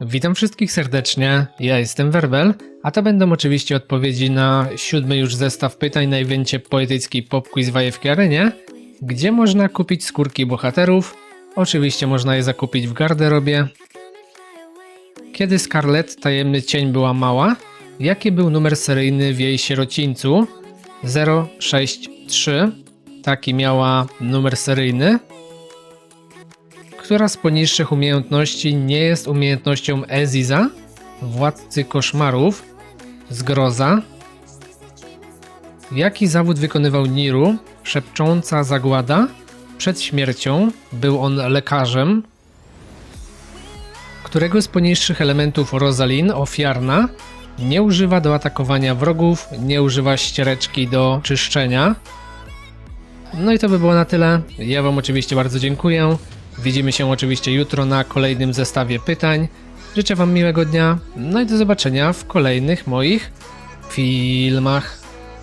Witam wszystkich serdecznie, ja jestem Werbel, a to będą oczywiście odpowiedzi na siódmy już zestaw pytań na evencie poetyckiej Pop Quiz w AFK Arenie, gdzie można kupić skórki bohaterów, oczywiście można je zakupić w garderobie. Kiedy Scarlett Tajemny Cień była mała, jaki był numer seryjny w jej sierocińcu? 063, taki miała numer seryjny. Która z poniższych umiejętności nie jest umiejętnością Eziza, władcy koszmarów, zgroza? Jaki zawód wykonywał Niru, szepcząca zagłada? Przed śmiercią był on lekarzem. Którego z poniższych elementów Rosalin, ofiarna, nie używa do atakowania wrogów, nie używa ściereczki do czyszczenia? No i to by było na tyle. Ja Wam oczywiście bardzo dziękuję. Widzimy się oczywiście jutro na kolejnym zestawie pytań. Życzę Wam miłego dnia, no i do zobaczenia w kolejnych moich filmach.